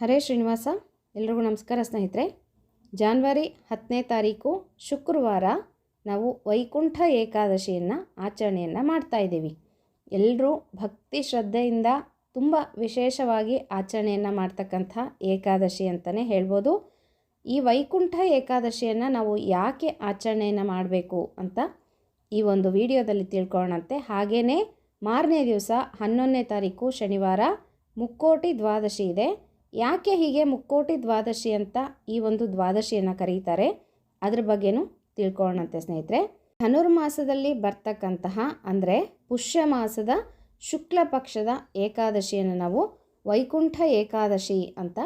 ಹರೇ ಶ್ರೀನಿವಾಸ, ಎಲ್ರಿಗೂ ನಮಸ್ಕಾರ ಸ್ನೇಹಿತರೆ. ಜಾನ್ವರಿ ಹತ್ತನೇ ತಾರೀಕು ಶುಕ್ರವಾರ ನಾವು ವೈಕುಂಠ ಏಕಾದಶಿಯನ್ನು ಆಚರಣೆಯನ್ನು ಮಾಡ್ತಾ ಇದ್ದೀವಿ. ಎಲ್ಲರೂ ಭಕ್ತಿ ಶ್ರದ್ಧೆಯಿಂದ ತುಂಬ ವಿಶೇಷವಾಗಿ ಆಚರಣೆಯನ್ನು ಮಾಡ್ತಕ್ಕಂಥ ಏಕಾದಶಿ ಅಂತಲೇ ಹೇಳ್ಬೋದು. ಈ ವೈಕುಂಠ ಏಕಾದಶಿಯನ್ನು ನಾವು ಯಾಕೆ ಆಚರಣೆಯನ್ನು ಮಾಡಬೇಕು ಅಂತ ಈ ಒಂದು ವಿಡಿಯೋದಲ್ಲಿ ತಿಳ್ಕೊಳ್ಳೋಣಂತೆ. ಹಾಗೆಯೇ ಮಾರನೇ ದಿವಸ ಹನ್ನೊಂದನೇ ತಾರೀಕು ಶನಿವಾರ ಮುಕ್ಕೋಟಿ ದ್ವಾದಶಿ ಇದೆ. ಯಾಕೆ ಹೀಗೆ ಮುಕ್ಕೋಟಿ ದ್ವಾದಶಿ ಅಂತ ಈ ಒಂದು ದ್ವಾದಶಿಯನ್ನು ಕರೀತಾರೆ? ಅದ್ರ ಬಗ್ಗೆನೂ ತಿಳ್ಕೊಳ್ಳೋಣಂತೆ ಸ್ನೇಹಿತರೆ. ಧನುರ್ಮಾಸದಲ್ಲಿ ಬರ್ತಕ್ಕಂತಹ ಅಂದರೆ ಪುಷ್ಯ ಮಾಸದ ಶುಕ್ಲ ಪಕ್ಷದ ಏಕಾದಶಿಯನ್ನು ನಾವು ವೈಕುಂಠ ಏಕಾದಶಿ ಅಂತ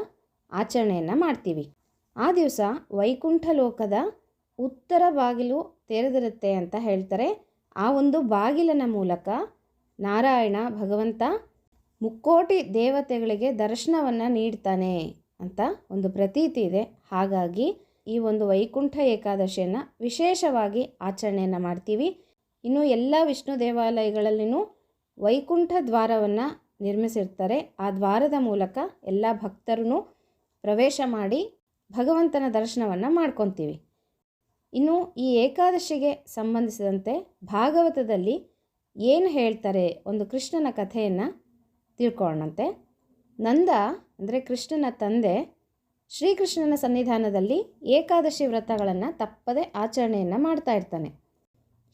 ಆಚರಣೆಯನ್ನು ಮಾಡ್ತೀವಿ. ಆ ದಿವಸ ವೈಕುಂಠ ಲೋಕದ ಉತ್ತರ ಬಾಗಿಲು ತೆರೆದಿರುತ್ತೆ ಅಂತ ಹೇಳ್ತಾರೆ. ಆ ಒಂದು ಬಾಗಿಲಿನ ಮೂಲಕ ನಾರಾಯಣ, ಭಗವಂತ ಮುಕ್ಕೋಟಿ ದೇವತೆಗಳಿಗೆ ದರ್ಶನವನ್ನು ನೀಡ್ತಾನೆ ಅಂತ ಒಂದು ಪ್ರತೀತಿ ಇದೆ. ಹಾಗಾಗಿ ಈ ಒಂದು ವೈಕುಂಠ ಏಕಾದಶಿಯನ್ನು ವಿಶೇಷವಾಗಿ ಆಚರಣೆಯನ್ನು ಮಾಡ್ತೀವಿ. ಇನ್ನು ಎಲ್ಲ ವಿಷ್ಣು ದೇವಾಲಯಗಳಲ್ಲಿನೂ ವೈಕುಂಠ ದ್ವಾರವನ್ನು ನಿರ್ಮಿಸಿರ್ತಾರೆ. ಆ ದ್ವಾರದ ಮೂಲಕ ಎಲ್ಲ ಭಕ್ತರೂ ಪ್ರವೇಶ ಮಾಡಿ ಭಗವಂತನ ದರ್ಶನವನ್ನು ಮಾಡ್ಕೊತೀವಿ. ಇನ್ನು ಈ ಏಕಾದಶಿಗೆ ಸಂಬಂಧಿಸಿದಂತೆ ಭಾಗವತದಲ್ಲಿ ಏನು ಹೇಳ್ತಾರೆ ಒಂದು ಕೃಷ್ಣನ ಕಥೆಯನ್ನು ತಿಳ್ಕೊಳ್ಳೋಣಂತೆ ನಂದ ಅಂದರೆ ಕೃಷ್ಣನ ತಂದೆ ಶ್ರೀಕೃಷ್ಣನ ಸನ್ನಿಧಾನದಲ್ಲಿ ಏಕಾದಶಿ ವ್ರತಗಳನ್ನು ತಪ್ಪದೆ ಆಚರಣೆಯನ್ನು ಮಾಡ್ತಾ ಇರ್ತಾನೆ.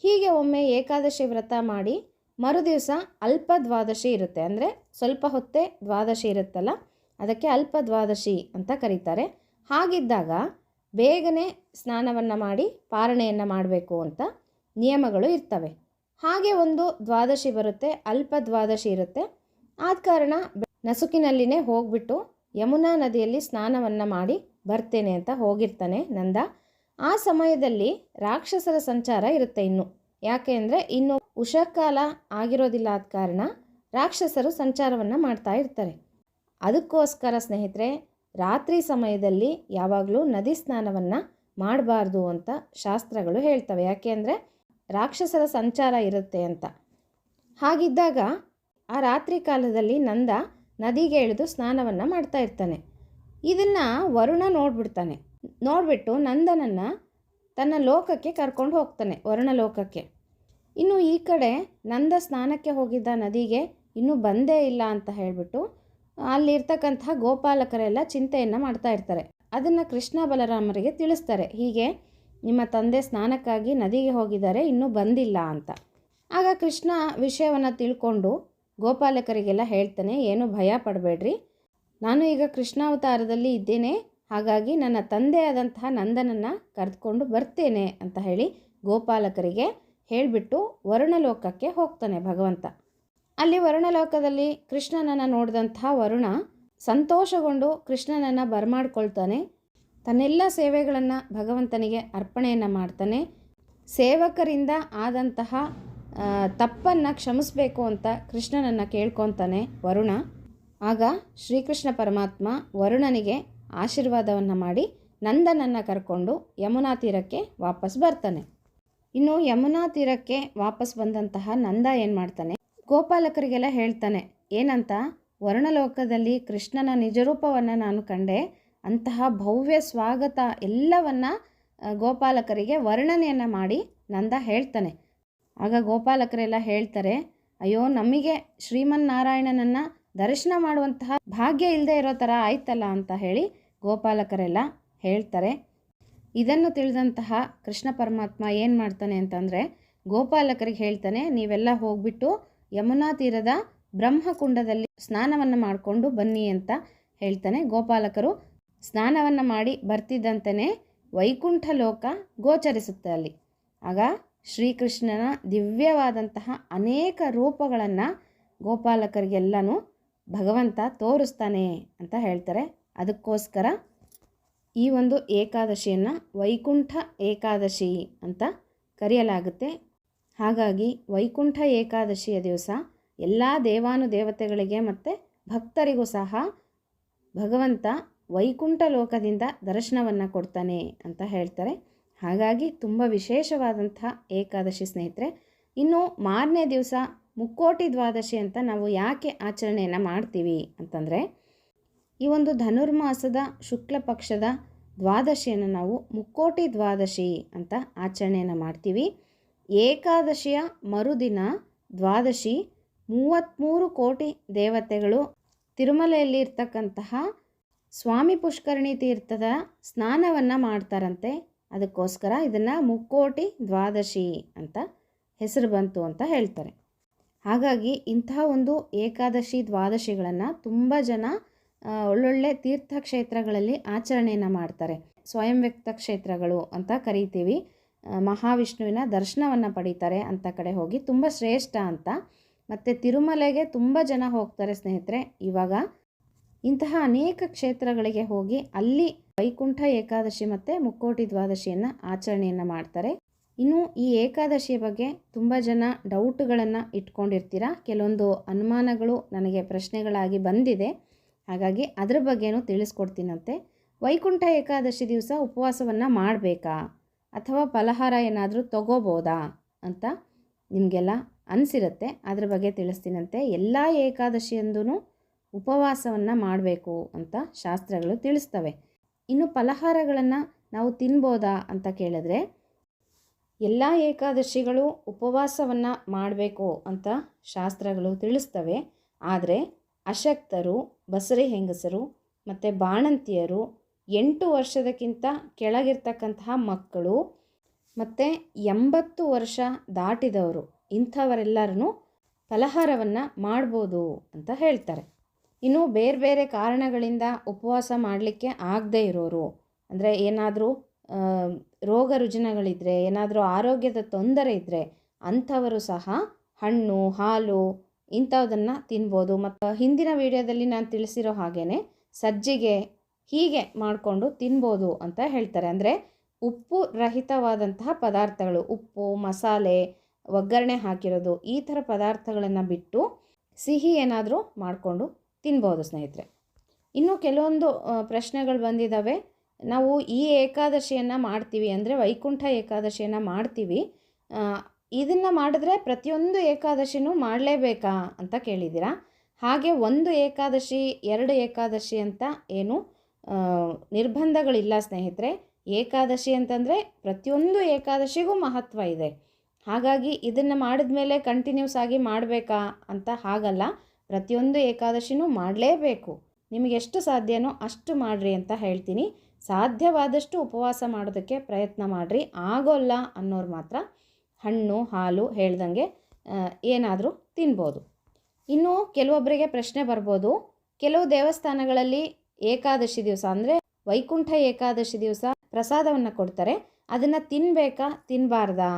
ಹೀಗೆ ಒಮ್ಮೆ ಏಕಾದಶಿ ವ್ರತ ಮಾಡಿ ಮರುದಿವಸ ಅಲ್ಪ ದ್ವಾದಶಿ ಇರುತ್ತೆ. ಅಂದರೆ ಸ್ವಲ್ಪ ಹೊತ್ತೇ ದ್ವಾದಶಿ ಇರುತ್ತಲ್ಲ, ಅದಕ್ಕೆ ಅಲ್ಪ ದ್ವಾದಶಿ ಅಂತ ಕರೀತಾರೆ. ಹಾಗಿದ್ದಾಗ ಬೇಗನೆ ಸ್ನಾನವನ್ನು ಮಾಡಿ ಪಾರಣೆಯನ್ನು ಮಾಡಬೇಕು ಅಂತ ನಿಯಮಗಳು ಇರ್ತವೆ. ಹಾಗೆ ಒಂದು ದ್ವಾದಶಿ ಬರುತ್ತೆ, ಅಲ್ಪ ದ್ವಾದಶಿ ಇರುತ್ತೆ. ಆದ ಕಾರಣ ನಸುಕಿನಲ್ಲಿನೇ ಹೋಗ್ಬಿಟ್ಟು ಯಮುನಾ ನದಿಯಲ್ಲಿ ಸ್ನಾನವನ್ನು ಮಾಡಿ ಬರ್ತೇನೆ ಅಂತ ಹೋಗಿರ್ತಾನೆ ನಂದ. ಆ ಸಮಯದಲ್ಲಿ ರಾಕ್ಷಸರ ಸಂಚಾರ ಇರುತ್ತೆ ಇನ್ನು. ಯಾಕೆ ಅಂದರೆ ಇನ್ನು ಉಷಕಾಲ ಆಗಿರೋದಿಲ್ಲ ಆದ ಕಾರಣ ರಾಕ್ಷಸರು ಸಂಚಾರವನ್ನು ಮಾಡ್ತಾ ಇರ್ತಾರೆ. ಅದಕ್ಕೋಸ್ಕರ ಸ್ನೇಹಿತರೆ, ರಾತ್ರಿ ಸಮಯದಲ್ಲಿ ಯಾವಾಗಲೂ ನದಿ ಸ್ನಾನವನ್ನು ಮಾಡಬಾರ್ದು ಅಂತ ಶಾಸ್ತ್ರಗಳು ಹೇಳ್ತವೆ. ಯಾಕೆ ಅಂದರೆ ರಾಕ್ಷಸರ ಸಂಚಾರ ಇರುತ್ತೆ ಅಂತ. ಹಾಗಿದ್ದಾಗ ಆ ರಾತ್ರಿ ಕಾಲದಲ್ಲಿ ನಂದ ನದಿಗೆ ಇಳಿದು ಸ್ನಾನವನ್ನು ಮಾಡ್ತಾ ಇರ್ತಾನೆ. ಇದನ್ನು ವರುಣ ನೋಡ್ಬಿಡ್ತಾನೆ. ನೋಡಿಬಿಟ್ಟು ನಂದನನ್ನು ತನ್ನ ಲೋಕಕ್ಕೆ ಕರ್ಕೊಂಡು ಹೋಗ್ತಾನೆ, ವರುಣ ಲೋಕಕ್ಕೆ. ಇನ್ನು ಈ ಕಡೆ ನಂದ ಸ್ನಾನಕ್ಕೆ ಹೋಗಿದ್ದ ನದಿಗೆ ಇನ್ನೂ ಬಂದೇ ಇಲ್ಲ ಅಂತ ಹೇಳಿಬಿಟ್ಟು ಅಲ್ಲಿರ್ತಕ್ಕಂತಹ ಗೋಪಾಲಕರೆಲ್ಲ ಚಿಂತೆಯನ್ನು ಮಾಡ್ತಾ ಇರ್ತಾರೆ. ಅದನ್ನು ಕೃಷ್ಣ ಬಲರಾಮರಿಗೆ ತಿಳಿಸ್ತಾರೆ. ಹೀಗೆ ನಿಮ್ಮ ತಂದೆ ಸ್ನಾನಕ್ಕಾಗಿ ನದಿಗೆ ಹೋಗಿದ್ದಾರೆ, ಇನ್ನೂ ಬಂದಿಲ್ಲ ಅಂತ. ಆಗ ಕೃಷ್ಣ ವಿಷಯವನ್ನು ತಿಳ್ಕೊಂಡು ಗೋಪಾಲಕರಿಗೆಲ್ಲ ಹೇಳ್ತಾನೆ, ಏನು ಭಯ ಪಡಬೇಡ್ರಿ. ನಾನು ಈಗ ಕೃಷ್ಣಾವತಾರದಲ್ಲಿ ಇದ್ದೇನೆ, ಹಾಗಾಗಿ ನನ್ನ ತಂದೆ ಆದಂತಹ ನಂದನನ್ನು ಕರೆದುಕೊಂಡು ಬರ್ತೇನೆ ಅಂತ ಹೇಳಿ ಗೋಪಾಲಕರಿಗೆ ಹೇಳಿಬಿಟ್ಟು ವರುಣಲೋಕಕ್ಕೆ ಹೋಗ್ತಾನೆ ಭಗವಂತ. ಅಲ್ಲಿ ವರುಣಲೋಕದಲ್ಲಿ ಕೃಷ್ಣನನ್ನು ನೋಡಿದಂತಹ ವರುಣ ಸಂತೋಷಗೊಂಡು ಕೃಷ್ಣನನ್ನು ಬರಮಾಡ್ಕೊಳ್ತಾನೆ. ತನ್ನೆಲ್ಲ ಸೇವೆಗಳನ್ನು ಭಗವಂತನಿಗೆ ಅರ್ಪಣೆಯನ್ನು ಮಾಡ್ತಾನೆ. ಸೇವಕರಿಂದ ಆದಂತಹ ತಪ್ಪನ್ನು ಕ್ಷಮಿಸಬೇಕು ಅಂತ ಕೃಷ್ಣನನ್ನು ಕೇಳ್ಕೊತಾನೆ ವರುಣ. ಆಗ ಶ್ರೀಕೃಷ್ಣ ಪರಮಾತ್ಮ ವರುಣನಿಗೆ ಆಶೀರ್ವಾದವನ್ನು ಮಾಡಿ ನಂದನನ್ನು ಕರ್ಕೊಂಡು ಯಮುನಾ ತೀರಕ್ಕೆ ವಾಪಸ್ ಬರ್ತಾನೆ. ಇನ್ನು ಯಮುನಾ ತೀರಕ್ಕೆ ವಾಪಸ್ ಬಂದಂತಹ ನಂದ ಏನು ಮಾಡ್ತಾನೆ? ಗೋಪಾಲಕರಿಗೆಲ್ಲ ಹೇಳ್ತಾನೆ, ಏನಂತ? ವರ್ಣಲೋಕದಲ್ಲಿ ಕೃಷ್ಣನ ನಿಜರೂಪವನ್ನು ನಾನು ಕಂಡೆ. ಅಂತಹ ಭವ್ಯ ಸ್ವಾಗತ ಎಲ್ಲವನ್ನು ಗೋಪಾಲಕರಿಗೆ ವರ್ಣನೆಯನ್ನು ಮಾಡಿ ನಂದ ಹೇಳ್ತಾನೆ. ಆಗ ಗೋಪಾಲಕರೆಲ್ಲ ಹೇಳ್ತಾರೆ, ಅಯ್ಯೋ, ನಮಗೆ ಶ್ರೀಮನ್ನಾರಾಯಣನನ್ನು ದರ್ಶನ ಮಾಡುವಂತಹ ಭಾಗ್ಯ ಇಲ್ಲದೆ ಇರೋ ಥರ ಆಯ್ತಲ್ಲ ಅಂತ ಹೇಳಿ ಗೋಪಾಲಕರೆಲ್ಲ ಹೇಳ್ತಾರೆ. ಇದನ್ನು ತಿಳಿದಂತಹ ಕೃಷ್ಣ ಪರಮಾತ್ಮ ಏನು ಮಾಡ್ತಾನೆ ಅಂತಂದರೆ, ಗೋಪಾಲಕರಿಗೆ ಹೇಳ್ತಾನೆ, ನೀವೆಲ್ಲ ಹೋಗ್ಬಿಟ್ಟು ಯಮುನಾ ತೀರದ ಬ್ರಹ್ಮಕುಂಡದಲ್ಲಿ ಸ್ನಾನವನ್ನು ಮಾಡಿಕೊಂಡು ಬನ್ನಿ ಅಂತ ಹೇಳ್ತಾನೆ ಗೋಪಾಲಕರು. ಸ್ನಾನವನ್ನು ಮಾಡಿ ಬರ್ತಿದ್ದಂತೆಯೇ ವೈಕುಂಠ ಲೋಕ ಗೋಚರಿಸುತ್ತೆ ಅಲ್ಲಿ. ಆಗ ಶ್ರೀಕೃಷ್ಣನ ದಿವ್ಯವಾದಂತಹ ಅನೇಕ ರೂಪಗಳನ್ನು ಗೋಪಾಲಕರಿಗೆಲ್ಲನೂ ಭಗವಂತ ತೋರಿಸ್ತಾನೆ ಅಂತ ಹೇಳ್ತಾರೆ. ಅದಕ್ಕೋಸ್ಕರ ಈ ಒಂದು ಏಕಾದಶಿಯನ್ನು ವೈಕುಂಠ ಏಕಾದಶಿ ಅಂತ ಕರೆಯಲಾಗುತ್ತೆ. ಹಾಗಾಗಿ ವೈಕುಂಠ ಏಕಾದಶಿಯ ದಿವಸ ಎಲ್ಲ ದೇವಾನುದೇವತೆಗಳಿಗೆ ಮತ್ತು ಭಕ್ತರಿಗೂ ಸಹ ಭಗವಂತ ವೈಕುಂಠ ಲೋಕದಿಂದ ದರ್ಶನವನ್ನು ಕೊಡ್ತಾನೆ ಅಂತ ಹೇಳ್ತಾರೆ. ಹಾಗಾಗಿ ತುಂಬ ವಿಶೇಷವಾದಂಥ ಏಕಾದಶಿ ಸ್ನೇಹಿತರೆ, ಇನ್ನು ಮಾರನೇ ದಿವಸ ಮುಕ್ಕೋಟಿ ದ್ವಾದಶಿ ಅಂತ ನಾವು ಯಾಕೆ ಆಚರಣೆಯನ್ನು ಮಾಡ್ತೀವಿ ಅಂತಂದರೆ, ಈ ಒಂದು ಧನುರ್ಮಾಸದ ಶುಕ್ಲ ಪಕ್ಷದ ದ್ವಾದಶಿಯನ್ನು ನಾವು ಮುಕ್ಕೋಟಿ ದ್ವಾದಶಿ ಅಂತ ಆಚರಣೆಯನ್ನು ಮಾಡ್ತೀವಿ. ಏಕಾದಶಿಯ ಮರುದಿನ ದ್ವಾದಶಿ ಮೂವತ್ತ್ಮೂರು ಕೋಟಿ ದೇವತೆಗಳು ತಿರುಮಲೆಯಲ್ಲಿ ಇರ್ತಕ್ಕಂತಹ ಸ್ವಾಮಿ ಪುಷ್ಕರಣಿ ತೀರ್ಥದ ಸ್ನಾನವನ್ನು ಮಾಡ್ತಾರಂತೆ. ಅದಕ್ಕೋಸ್ಕರ ಇದನ್ನು ಮುಕ್ಕೋಟಿ ದ್ವಾದಶಿ ಅಂತ ಹೆಸರು ಬಂತು ಅಂತ ಹೇಳ್ತಾರೆ. ಹಾಗಾಗಿ ಇಂತಹ ಒಂದು ಏಕಾದಶಿ ದ್ವಾದಶಿಗಳನ್ನು ತುಂಬ ಜನ ಒಳ್ಳೊಳ್ಳೆ ತೀರ್ಥಕ್ಷೇತ್ರಗಳಲ್ಲಿ ಆಚರಣೆಯನ್ನು ಮಾಡ್ತಾರೆ. ಸ್ವಯಂ ವ್ಯಕ್ತ ಕ್ಷೇತ್ರಗಳು ಅಂತ ಕರಿತೀವಿ. ಮಹಾವಿಷ್ಣುವಿನ ದರ್ಶನವನ್ನು ಪಡೀತಾರೆ ಅಂತ ಕಡೆ ಹೋಗಿ. ತುಂಬ ಶ್ರೇಷ್ಠ ಅಂತ. ಮತ್ತು ತಿರುಮಲೆಗೆ ತುಂಬ ಜನ ಹೋಗ್ತಾರೆ ಸ್ನೇಹಿತರೆ. ಇವಾಗ ಇಂತಹ ಅನೇಕ ಕ್ಷೇತ್ರಗಳಿಗೆ ಹೋಗಿ ಅಲ್ಲಿ ವೈಕುಂಠ ಏಕಾದಶಿ ಮತ್ತು ಮುಕ್ಕೋಟಿ ದ್ವಾದಶಿಯನ್ನು ಆಚರಣೆಯನ್ನು ಮಾಡ್ತಾರೆ. ಇನ್ನು ಈ ಏಕಾದಶಿಯ ಬಗ್ಗೆ ತುಂಬ ಜನ ಡೌಟ್ಗಳನ್ನು ಇಟ್ಕೊಂಡಿರ್ತೀರ? ಕೆಲವೊಂದು ಅನುಮಾನಗಳು ನನಗೆ ಪ್ರಶ್ನೆಗಳಾಗಿ ಬಂದಿದೆ. ಹಾಗಾಗಿ ಅದ್ರ ಬಗ್ಗೆನೂ ತಿಳಿಸ್ಕೊಡ್ತೀನಂತೆ. ವೈಕುಂಠ ಏಕಾದಶಿ ದಿವಸ ಉಪವಾಸವನ್ನು ಮಾಡಬೇಕಾ? ಅಥವಾ ಫಲಹಾರ ಏನಾದರೂ ತಗೋಬೋದಾ? ಅಂತ ನಿಮಗೆಲ್ಲ ಅನಿಸಿರುತ್ತೆ. ಅದ್ರ ಬಗ್ಗೆ ತಿಳಿಸ್ತೀನಂತೆ. ಎಲ್ಲ ಏಕಾದಶಿಯಂದೂ ಉಪವಾಸವನ್ನು ಮಾಡಬೇಕು ಅಂತ ಶಾಸ್ತ್ರಗಳು ತಿಳಿಸ್ತವೆ. ಇನ್ನು ಫಲಹಾರಗಳನ್ನು ನಾವು ತಿನ್ಬೋದಾ ಅಂತ ಕೇಳಿದ್ರೆ, ಎಲ್ಲ ಏಕಾದಶಿಗಳು ಉಪವಾಸವನ್ನು ಮಾಡಬೇಕು ಅಂತ ಶಾಸ್ತ್ರಗಳು ತಿಳಿಸ್ತವೆ. ಆದರೆ ಅಶಕ್ತರು, ಬಸರಿ ಹೆಂಗಸರು ಮತ್ತು ಬಾಣಂತಿಯರು ಎಂಟು ವರ್ಷದಕ್ಕಿಂತ ಕೆಳಗಿರ್ತಕ್ಕಂತಹ ಮಕ್ಕಳು ಮತ್ತು ಎಂಬತ್ತು ವರ್ಷ ದಾಟಿದವರು ಇಂಥವರೆಲ್ಲರೂ ಫಲಹಾರವನ್ನು ಮಾಡ್ಬೋದು ಅಂತ ಹೇಳ್ತಾರೆ. ಇನ್ನು ಬೇರೆ ಬೇರೆ ಕಾರಣಗಳಿಂದ ಉಪವಾಸ ಮಾಡಲಿಕ್ಕೆ ಆಗದೇ ಇರೋರು. ಅಂದರೆ ಏನಾದರೂ ರೋಗ ರುಜಿನಗಳಿದ್ದರೆ ಏನಾದರೂ ಆರೋಗ್ಯದ ತೊಂದರೆ ಇದ್ದರೆ ಅಂಥವರು ಸಹ ಹಣ್ಣು, ಹಾಲು ಇಂಥವುದನ್ನು ತಿನ್ಬೋದು. ಮತ್ತು ಹಿಂದಿನ ವಿಡಿಯೋದಲ್ಲಿ ನಾನು ತಿಳಿಸಿರೋ ಹಾಗೇ ಸಜ್ಜಿಗೆ ಹೀಗೆ ಮಾಡಿಕೊಂಡು ತಿನ್ಬೋದು ಅಂತ ಹೇಳ್ತಾರೆ. ಅಂದರೆ ಉಪ್ಪು ರಹಿತವಾದಂತಹ ಪದಾರ್ಥಗಳು, ಉಪ್ಪು, ಮಸಾಲೆ, ಒಗ್ಗರಣೆ ಹಾಕಿರೋದು ಈ ಥರ ಪದಾರ್ಥಗಳನ್ನು ಬಿಟ್ಟು ಸಿಹಿ ಏನಾದರೂ ಮಾಡಿಕೊಂಡು ತಿನ್ಬೋದು ಸ್ನೇಹಿತರೆ. ಇನ್ನು ಕೆಲವೊಂದು ಪ್ರಶ್ನೆಗಳು ಬಂದಿದ್ದಾವೆ ನಾವು ಈ ಏಕಾದಶಿಯನ್ನು ಮಾಡ್ತೀವಿ ಅಂದರೆ ವೈಕುಂಠ ಏಕಾದಶಿಯನ್ನು ಮಾಡ್ತೀವಿ. ಇದನ್ನು ಮಾಡಿದ್ರೆ ಪ್ರತಿಯೊಂದು ಏಕಾದಶಿನೂ ಮಾಡಲೇಬೇಕಾ ಅಂತ ಕೇಳಿದ್ದೀರಾ? ಹಾಗೆ ಒಂದು ಏಕಾದಶಿ, ಎರಡು ಏಕಾದಶಿ ಅಂತ ಏನು ನಿರ್ಬಂಧಗಳಿಲ್ಲ ಸ್ನೇಹಿತರೆ. ಏಕಾದಶಿ ಅಂತಂದರೆ ಪ್ರತಿಯೊಂದು ಏಕಾದಶಿಗೂ ಮಹತ್ವ ಇದೆ. ಹಾಗಾಗಿ ಇದನ್ನು ಮಾಡಿದ ಮೇಲೆ ಕಂಟಿನ್ಯೂಸ್ ಆಗಿ ಮಾಡಬೇಕಾ ಅಂತ ಹಾಗಲ್ಲ. ಪ್ರತಿಯೊಂದು ಏಕಾದಶಿನೂ ಮಾಡಲೇಬೇಕು. ನಿಮಗೆ ಎಷ್ಟು ಸಾಧ್ಯನೋ ಅಷ್ಟು ಮಾಡಿರಿ ಅಂತ ಹೇಳ್ತೀನಿ. ಸಾಧ್ಯವಾದಷ್ಟು ಉಪವಾಸ ಮಾಡೋದಕ್ಕೆ ಪ್ರಯತ್ನ ಮಾಡಿರಿ. ಆಗೋಲ್ಲ ಅನ್ನೋರು ಮಾತ್ರ ಹಣ್ಣು, ಹಾಲು ಹೇಳ್ದಂಗೆ ಏನಾದರೂ ತಿನ್ಬೋದು. ಇನ್ನು ಕೆಲವೊಬ್ಬರಿಗೆ ಪ್ರಶ್ನೆ ಬರ್ಬೋದು. ಕೆಲವು ದೇವಸ್ಥಾನಗಳಲ್ಲಿ ಏಕಾದಶಿ ದಿವಸ ಅಂದರೆ ವೈಕುಂಠ ಏಕಾದಶಿ ದಿವಸ ಪ್ರಸಾದವನ್ನು ಕೊಡ್ತಾರೆ. ಅದನ್ನು ತಿನ್ನಬೇಕಾ ತಿನ್ನಬಾರ್ದಾ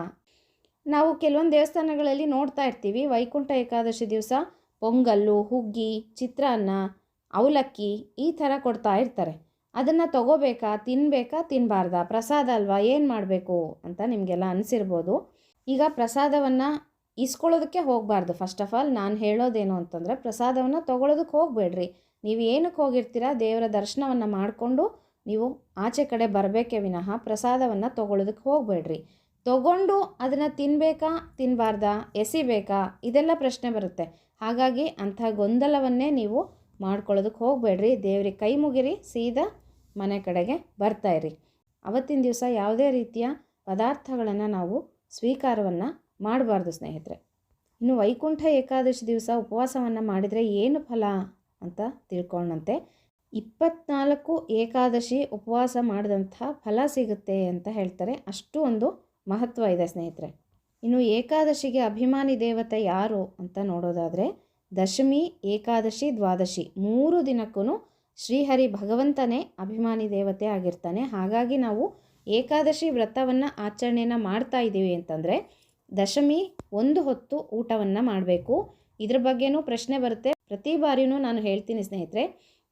ನಾವು ಕೆಲವೊಂದು ದೇವಸ್ಥಾನಗಳಲ್ಲಿ ನೋಡ್ತಾ ಇರ್ತೀವಿ. ವೈಕುಂಠ ಏಕಾದಶಿ ದಿವಸ ಪೊಂಗಲ್ಲು, ಹುಗ್ಗಿ, ಚಿತ್ರಾನ್ನ, ಅವಲಕ್ಕಿ ಈ ಥರ ಕೊಡ್ತಾ ಇರ್ತಾರೆ. ಅದನ್ನು ತಗೋಬೇಕಾ ತಿನ್ನಬೇಕಾ ತಿನ್ನಬಾರ್ದಾ ಪ್ರಸಾದ ಅಲ್ವಾ? ಏನು ಮಾಡಬೇಕು ಅಂತ ನಿಮಗೆಲ್ಲ ಅನಿಸಿರ್ಬೋದು. ಈಗ ಪ್ರಸಾದವನ್ನು ಇಸ್ಕೊಳ್ಳೋದಕ್ಕೆ ಹೋಗಬಾರ್ದು. ಫಸ್ಟ್ ಆಫ್ ಆಲ್ ನಾನು ಹೇಳೋದೇನು ಅಂತಂದರೆ ಪ್ರಸಾದವನ್ನು ತೊಗೊಳೋದಕ್ಕೆ ಹೋಗಬೇಡ್ರಿ. ನೀವು ಏನಕ್ಕೆ ಹೋಗಿರ್ತೀರಾ? ದೇವರ ದರ್ಶನವನ್ನು ಮಾಡಿಕೊಂಡು ನೀವು ಆಚೆ ಕಡೆ ಬರಬೇಕೇ ವಿನಃ ಪ್ರಸಾದವನ್ನು ತೊಗೊಳೋದಕ್ಕೆ ಹೋಗಬೇಡ್ರಿ. ತಗೊಂಡು ಅದನ್ನು ತಿನ್ನಬೇಕಾ ತಿನ್ನಬಾರ್ದಾ ಎಸಿಬೇಕಾ? ಇದೆಲ್ಲ ಪ್ರಶ್ನೆ ಬರುತ್ತೆ. ಹಾಗಾಗಿ ಅಂಥ ಗೊಂದಲವನ್ನೇ ನೀವು ಮಾಡ್ಕೊಳ್ಳೋದಕ್ಕೆ ಹೋಗಬೇಡ್ರಿ. ದೇವ್ರಿಗೆ ಕೈ ಮುಗಿರಿ, ಸೀದಾ ಮನೆ ಕಡೆಗೆ ಬರ್ತಾ ಇರಿ. ಅವತ್ತಿನ ದಿವಸ ಯಾವುದೇ ರೀತಿಯ ಪದಾರ್ಥಗಳನ್ನು ನಾವು ಸ್ವೀಕಾರವನ್ನು ಮಾಡಬಾರ್ದು ಸ್ನೇಹಿತರೆ. ಇನ್ನು ವೈಕುಂಠ ಏಕಾದಶಿ ದಿವಸ ಉಪವಾಸವನ್ನು ಮಾಡಿದರೆ ಏನು ಫಲ ಅಂತ ತಿಳ್ಕೊಂಡಂತೆ ಇಪ್ಪತ್ನಾಲ್ಕು ಏಕಾದಶಿ ಉಪವಾಸ ಮಾಡಿದಂಥ ಫಲ ಸಿಗುತ್ತೆ ಅಂತ ಹೇಳ್ತಾರೆ. ಅಷ್ಟು ಒಂದು ಮಹತ್ವ ಇದೆ ಸ್ನೇಹಿತರೆ. ಇನ್ನು ಏಕಾದಶಿಗೆ ಅಭಿಮಾನಿ ದೇವತೆ ಯಾರು ಅಂತ ನೋಡೋದಾದರೆ ದಶಮಿ, ಏಕಾದಶಿ, ದ್ವಾದಶಿ ಮೂರು ದಿನಕ್ಕೂ ಶ್ರೀಹರಿ ಭಗವಂತನೇ ಅಭಿಮಾನಿ ದೇವತೆ ಆಗಿರ್ತಾನೆ. ಹಾಗಾಗಿ ನಾವು ಏಕಾದಶಿ ವ್ರತವನ್ನು ಆಚರಣೆಯನ್ನು ಮಾಡ್ತಾ ಇದ್ದೀವಿ ಅಂತಂದರೆ ದಶಮಿ ಒಂದು ಹೊತ್ತು ಊಟವನ್ನು ಮಾಡಬೇಕು. ಇದ್ರ ಬಗ್ಗೆನೂ ಪ್ರಶ್ನೆ ಬರುತ್ತೆ. ಪ್ರತಿ ಬಾರಿಯೂ ನಾನು ಹೇಳ್ತೀನಿ ಸ್ನೇಹಿತರೆ,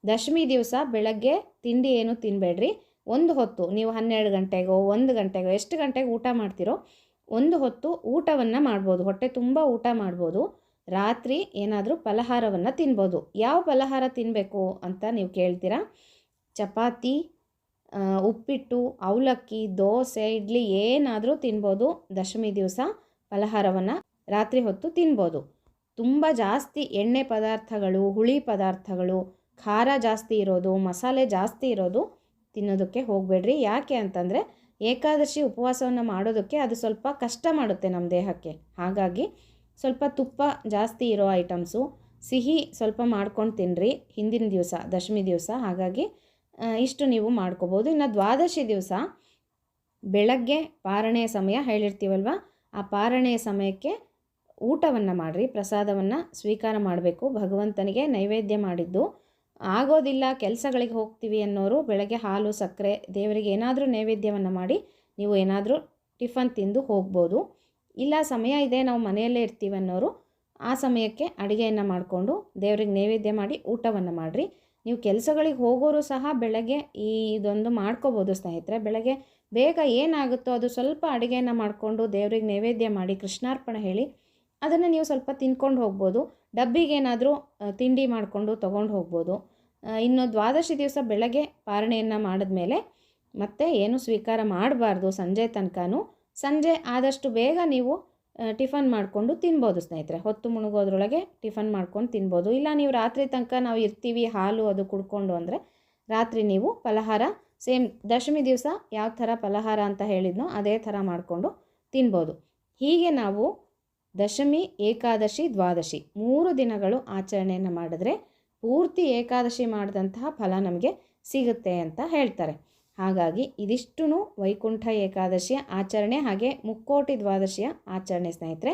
ದಶಮಿ ದಿವಸ ಬೆಳಗ್ಗೆ ತಿಂಡಿ ಏನು ತಿನ್ನಬೇಡ್ರಿ ಒಂದು ಹೊತ್ತು ನೀವು ಹನ್ನೆರಡು ಗಂಟೆಗೋ, ಒಂದು ಗಂಟೆಗೋ, ಎಷ್ಟು ಗಂಟೆಗೆ ಊಟ ಮಾಡ್ತೀರೋ ಒಂದು ಹೊತ್ತು ಊಟವನ್ನು ಮಾಡ್ಬೋದು. ಹೊಟ್ಟೆ ತುಂಬ ಊಟ ಮಾಡ್ಬೋದು. ರಾತ್ರಿ ಏನಾದರೂ ಫಲಹಾರವನ್ನು ತಿನ್ಬೋದು. ಯಾವ ಫಲಹಾರ ತಿನ್ನಬೇಕು ಅಂತ ನೀವು ಕೇಳ್ತೀರಾ? ಚಪಾತಿ ಉಪ್ಪಿಟ್ಟು, ಅವಲಕ್ಕಿ, ದೋಸೆ, ಇಡ್ಲಿ ಏನಾದರೂ ತಿನ್ಬೋದು. ದಶಮಿ ದಿವಸ ಫಲಹಾರವನ್ನು ರಾತ್ರಿ ಹೊತ್ತು ತಿನ್ಬೋದು. ತುಂಬ ಜಾಸ್ತಿ ಎಣ್ಣೆ ಪದಾರ್ಥಗಳು, ಹುಳಿ ಪದಾರ್ಥಗಳು, ಖಾರ ಜಾಸ್ತಿ ಇರೋದು, ಮಸಾಲೆ ಜಾಸ್ತಿ ಇರೋದು ತಿನ್ನೋದಕ್ಕೆ ಹೋಗಬೇಡ್ರಿ. ಯಾಕೆ ಅಂತಂದರೆ ಏಕಾದಶಿ ಉಪವಾಸವನ್ನು ಮಾಡೋದಕ್ಕೆ ಅದು ಸ್ವಲ್ಪ ಕಷ್ಟ ಮಾಡುತ್ತೆ ನಮ್ಮ ದೇಹಕ್ಕೆ. ಹಾಗಾಗಿ ಸ್ವಲ್ಪ ತುಪ್ಪ ಜಾಸ್ತಿ ಇರೋ ಐಟಮ್ಸು, ಸಿಹಿ ಸ್ವಲ್ಪ ಮಾಡ್ಕೊಂಡು ತಿನ್ನಿರಿ ಹಿಂದಿನ ದಿವಸ, ದಶಮಿ ದಿವಸ. ಹಾಗಾಗಿ ಇಷ್ಟು ನೀವು ಮಾಡ್ಕೋಬೋದು. ಇನ್ನು ದ್ವಾದಶಿ ದಿವಸ, ಬೆಳಗ್ಗೆ ಪಾರಣೆಯ ಸಮಯ ಹೇಳಿರ್ತೀವಲ್ವ? ಆ ಪಾರಣೆಯ ಸಮಯಕ್ಕೆ ಊಟವನ್ನು ಮಾಡಿರಿ, ಪ್ರಸಾದವನ್ನು ಸ್ವೀಕಾರ ಮಾಡಬೇಕು. ಭಗವಂತನಿಗೆ ನೈವೇದ್ಯ ಮಾಡಿದ್ದು ಆಗೋದಿಲ್ಲ, ಕೆಲಸಗಳಿಗೆ ಹೋಗ್ತೀವಿ ಅನ್ನೋರು ಬೆಳಗ್ಗೆ ಹಾಲು, ಸಕ್ಕರೆ, ದೇವರಿಗೆ ಏನಾದರೂ ನೈವೇದ್ಯವನ್ನು ಮಾಡಿ ನೀವು ಏನಾದರೂ ಟಿಫನ್ ತಿಂದು ಹೋಗ್ಬೋದು. ಇಲ್ಲ, ಸಮಯ ಇದೆ, ನಾವು ಮನೆಯಲ್ಲೇ ಇರ್ತೀವಿ ಅನ್ನೋರು ಆ ಸಮಯಕ್ಕೆ ಅಡುಗೆಯನ್ನು ಮಾಡಿಕೊಂಡು ದೇವರಿಗೆ ನೈವೇದ್ಯ ಮಾಡಿ ಊಟವನ್ನು ಮಾಡಿರಿ. ನೀವು ಕೆಲಸಗಳಿಗೆ ಹೋಗೋರು ಸಹ ಬೆಳಗ್ಗೆ ಈ ಇದೊಂದು ಮಾಡ್ಕೋಬೋದು ಸ್ನೇಹಿತರೆ. ಬೆಳಗ್ಗೆ ಬೇಗ ಏನಾಗುತ್ತೋ ಅದು ಸ್ವಲ್ಪ ಅಡುಗೆಯನ್ನು ಮಾಡಿಕೊಂಡು ದೇವ್ರಿಗೆ ನೈವೇದ್ಯ ಮಾಡಿ ಕೃಷ್ಣಾರ್ಪಣೆ ಹೇಳಿ ಅದನ್ನು ನೀವು ಸ್ವಲ್ಪ ತಿನ್ಕೊಂಡು ಹೋಗ್ಬೋದು. ಡಬ್ಬಿಗೇನಾದರೂ ತಿಂಡಿ ಮಾಡಿಕೊಂಡು ತೊಗೊಂಡು ಹೋಗ್ಬೋದು. ಇನ್ನು ದ್ವಾದಶಿ ದಿವಸ ಬೆಳಗ್ಗೆ ಪಾರಣೆಯನ್ನು ಮಾಡಿದ್ಮೇಲೆ ಮತ್ತೆ ಏನು ಸ್ವೀಕಾರ ಮಾಡಬಾರ್ದು ಸಂಜೆ ತನಕನೂ. ಸಂಜೆ ಆದಷ್ಟು ಬೇಗ ನೀವು ಟಿಫನ್ ಮಾಡಿಕೊಂಡು ತಿನ್ಬೋದು ಸ್ನೇಹಿತರೆ. ಹೊತ್ತು ಮುಳುಗೋದ್ರೊಳಗೆ ಟಿಫನ್ ಮಾಡ್ಕೊಂಡು ತಿನ್ಬೋದು. ಇಲ್ಲ ನೀವು ರಾತ್ರಿ ತನಕ ನಾವು ಇರ್ತೀವಿ, ಹಾಲು ಅದು ಕುಡ್ಕೊಂಡು ಅಂದರೆ ರಾತ್ರಿ ನೀವು ಫಲಹಾರ, ಸೇಮ್ ದಶಮಿ ದಿವಸ ಯಾವ ಥರ ಫಲಹಾರ ಅಂತ ಹೇಳಿದ್ನೋ ಅದೇ ಥರ ಮಾಡಿಕೊಂಡು ತಿನ್ಬೋದು. ಹೀಗೆ ನಾವು ದಶಮಿ, ಏಕಾದಶಿ, ದ್ವಾದಶಿ ಮೂರು ದಿನಗಳು ಆಚರಣೆಯನ್ನು ಮಾಡಿದ್ರೆ ಪೂರ್ತಿ ಏಕಾದಶಿ ಮಾಡಿದಂತಹ ಫಲ ನಮಗೆ ಸಿಗುತ್ತೆ ಅಂತ ಹೇಳ್ತಾರೆ. ಹಾಗಾಗಿ ಇದಿಷ್ಟು ವೈಕುಂಠ ಏಕಾದಶಿಯ ಆಚರಣೆ ಹಾಗೆ ಮುಕ್ಕೋಟಿ ದ್ವಾದಶಿಯ ಆಚರಣೆ ಸ್ನೇಹಿತರೆ,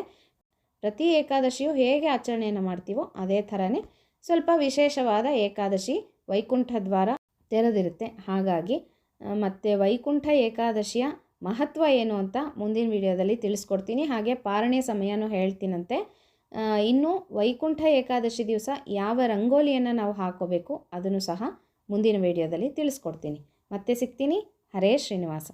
ಪ್ರತಿ ಏಕಾದಶಿಯು ಹೇಗೆ ಆಚರಣೆಯನ್ನು ಮಾಡ್ತೀವೋ ಅದೇ ಥರನೇ ಸ್ವಲ್ಪ ವಿಶೇಷವಾದ ಏಕಾದಶಿ ವೈಕುಂಠ ದ್ವಾರ ತೆರೆದಿರುತ್ತೆ. ಹಾಗಾಗಿ ಮತ್ತು ವೈಕುಂಠ ಏಕಾದಶಿಯ ಮಹತ್ವ ಏನು ಅಂತ ಮುಂದಿನ ವಿಡಿಯೋದಲ್ಲಿ ತಿಳಿಸ್ಕೊಡ್ತೀನಿ. ಹಾಗೆ ಪಾರಣೆ ಸಮಯನೂ ಹೇಳ್ತೀನಂತೆ. ಇನ್ನು ವೈಕುಂಠ ಏಕಾದಶಿ ದಿವಸ ಯಾವ ರಂಗೋಲಿಯನ್ನು ನಾವು ಹಾಕೋಬೇಕು ಅದನ್ನು ಸಹ ಮುಂದಿನ ವಿಡಿಯೋದಲ್ಲಿ ತಿಳಿಸ್ಕೊಡ್ತೀನಿ. ಮತ್ತೆ ಸಿಗ್ತೀನಿ. ಹರೇ ಶ್ರೀನಿವಾಸ.